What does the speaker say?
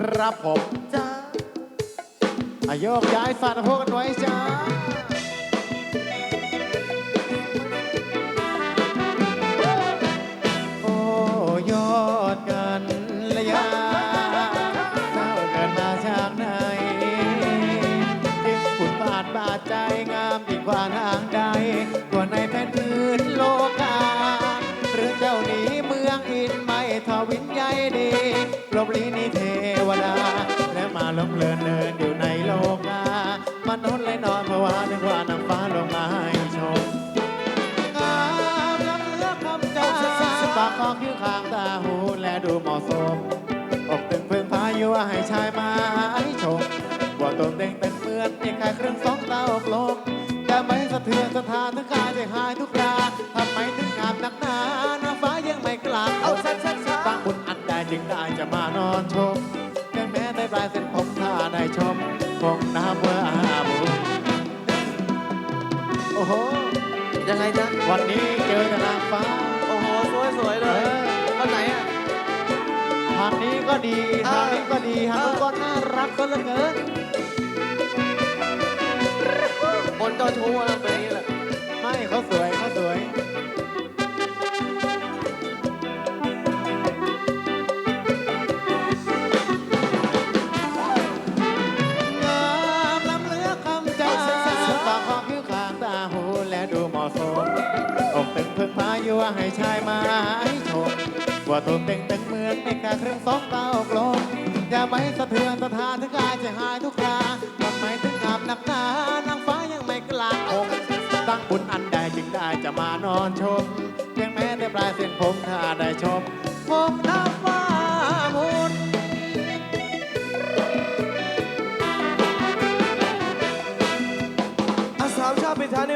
ครับผมจ้าอาโยกย้ายฝาดพวกกันไว้จ้าโอ้ยอดกันระยะเจ้าเกิดมาจากไหนที่ขุนบาทบาดใจงามยิ่งกว่าทางใดตัวในแผ่น วินใยดีลบลีนี่เทวดา และมาลมเลินเดินอยู่ในโลกา มนุษย์เลยนอนเพราว่นึกว่านางฟ้าลงมาให้ชมงามล้ำเลือกคำจาปากคอคิ้วข้างตาหูและดูเหมาะสมอกตึงเพิ่งพายุให้ชายมาให้ชมว่าตนเด้งเป็นเหมือนเอกแค่เครื่องสองตาอกลมแต่ไม่สะเทือนสถานทั้งกายใจหายทุกราทำไมถึงงามนักหนา จึงได้จะมานอนชมแค่แม้ได้ปลายเส้นผมถ้าได้ชมคงน้ำเมื่ออาบุญโอ้โห ยังไงจ๊ะ วันนี้เจอแต่นางฟ้าโอ้โห สวยสวยๆเลยเออวันไหนอะ ทางนี้ก็ดีเออทางนี้ก็ดีทางเอนู้อนก็น่ารักก็เหลือเกิน คนเจ้าชู้อะเป็น และดูเหมาะสมอกตึงเพิ่งพายุให้ชายมาให้ชมว่าตัวเต็งตึงเหมือนในกาเครื่องสองเต้ากลมอย่าไปสะเทือนสถานถึงกายจะหายทุกคราทำไมถึงงามนักหนานางฟ้ายังไม่กล้าคงตั้งบุญอันใดจึงได้จะมานอนชมเพียงแม้แต่ปลายเส้นผมถ้าได้ชมผมนับว่าบุญอาสามชาติเป็นทานใน